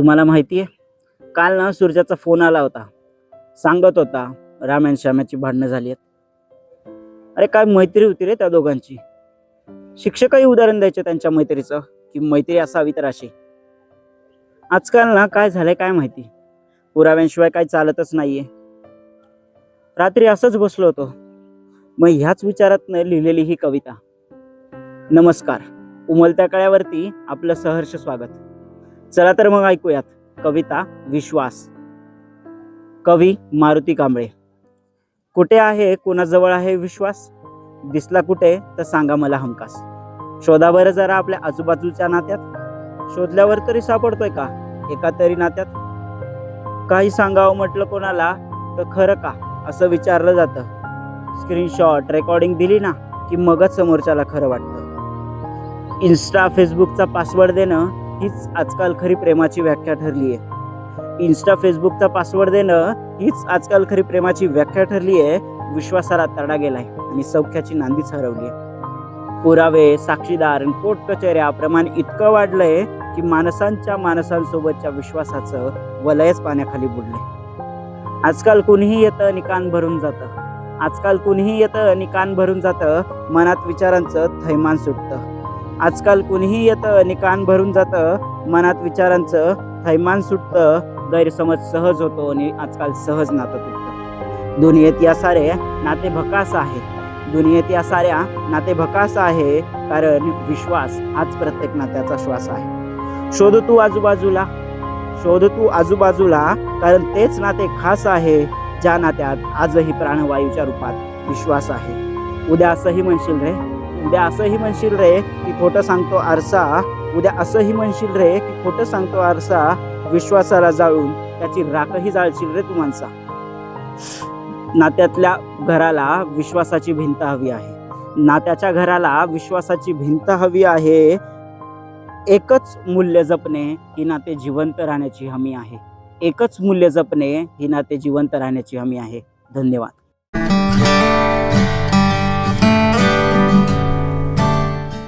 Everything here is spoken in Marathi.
तुम्हाला माहिती आहे? काल ना सूर्याचा फोन आला होता. सांगत होता राम आणि श्यामाची भांडणं झाली आहेत. अरे काय मैत्री होती रे त्या दोघांची? शिक्षकही उदाहरण द्यायचे त्यांच्या मैत्रीचं की मैत्री असावी तर अशी. आजकाल ना काय झालंय काय माहिती? पुराव्यांशिवाय काय चालतच नाहीये. रात्री असंच बसलो होतो. मग ह्याच विचारातनं लिहिलेली ही कविता. नमस्कार. उमलत्या कळ्यावरती आपलं सहर्ष स्वागत. चला तर मग ऐकूयात. कविता विश्वास. कवी मारुती कांबळे. कुठे आहे कोणाजवळ आहे विश्वास? दिसला कुठे तर सांगा मला हमकास शोधा बरं जरा आपल्या आजूबाजूच्या नात्यात. शोधल्यावर तरी सापडतोय का एका तरी नात्यात? काही सांगावं म्हटलं कोणाला तर खरं का असं विचारलं जातं. स्क्रीनशॉट रेकॉर्डिंग दिली ना की मगच समोरच्याला खरं वाटतं. इन्स्टा फेसबुकचा पासवर्ड देणं हीच आजकाल खरी प्रेमाची व्याख्या ठरली आहे इन्स्टा फेसबुकचा पासवर्ड देणं हीच आजकाल खरी प्रेमाची व्याख्या ठरली आहे विश्वासाला तडा गेलाय आणि सौख्याची नांदीच हरवली आहे पुरावे साक्षीदार आणि कोर्ट कचेऱ्या प्रमाण इतकं वाढलंय की माणसांच्या माणसांसोबतच्या विश्वासाचं वलयच पाण्याखाली बुडलंय. आजकाल कुणीही येतं आणि कान भरून जातं. आजकाल कुणीही येतं आणि कान भरून जातं मनात विचारांचं थैमान सुटतं. आजकाल कुणीही येतं आणि कान भरून जातं मनात विचारांचं थैमान सुटतं गैरसमज सहज होतो आणि आजकाल सहज नातं तुटतं. दुनियेत या सारे नाते भकास आहे दुनियेत या साऱ्या नाते भकास आहे कारण विश्वास हाच प्रत्येक नात्याचा श्वास आहे. शोध तू आजूबाजूला. शोध तू आजूबाजूला कारण तेच नाते खास आहे ज्या नात्यात आजही प्राणवायूच्या रूपात विश्वास आहे. उद्या असंही म्हणशील रे? उद्या असंही म्हणशील रे की खोटं सांगतो आरसा. उद्या असंही म्हणशील रे की खोटं सांगतो आरसा. विश्वासाला जाळून त्याची राखही जाळशील रे तू माणसा. नात्यातल्या घराला विश्वासाची भिंत हवी आहे. नात्याच्या घराला विश्वासाची भिंत हवी आहे. एकच मूल्य जपणे ही नाते जिवंत राहण्याची हमी आहे. एकच मूल्य जपणे ही नाते जिवंत राहण्याची हमी आहे. धन्यवाद.